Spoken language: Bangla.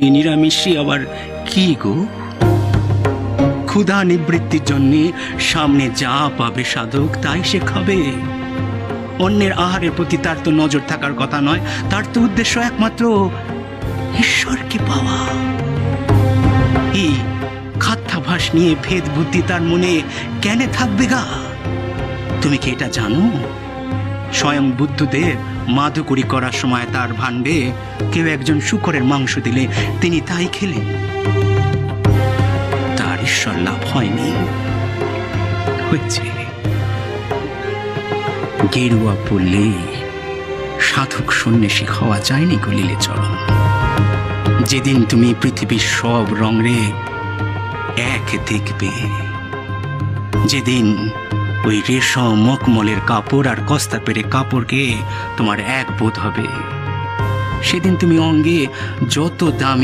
এই নিরামিষই আবার কি গো? ক্ষুধা নিবৃত্তির জন্যে সামনে যা পাবে সাধক, তাই সে খাবে। অন্যের আহারের প্রতি তার তো নজর থাকার কথা নয়, তার তো উদ্দেশ্য একমাত্র ঈশ্বরকে পাওয়া। এই খাদ্যাভাস নিয়ে ভেদ বুদ্ধি তার মনে কেন থাকবে গা? তুমি কি এটা জানো? স্বয়ং বুদ্ধদেব মাধুকরী করার সময় তার ভান্ডে কেউ একজন শুকরের মাংস দিলে তিনি তাই খেলেন। তার ঈশ্বর লাভ হয়নি। হয়েছে। গেরুয়া পড়লে সাধক সন্ন্যাসী হওয়া যায়নি গলিলে চরণ। যেদিন তুমি পৃথিবীর সব রঙরে এক দেখবে, যেদিন ওই রেশম মকমলের কাপড় আর কস্তা পেরে কাপড়কে তোমার এক বোধ হবে। সেদিন তুমি অঙ্গে যত দামি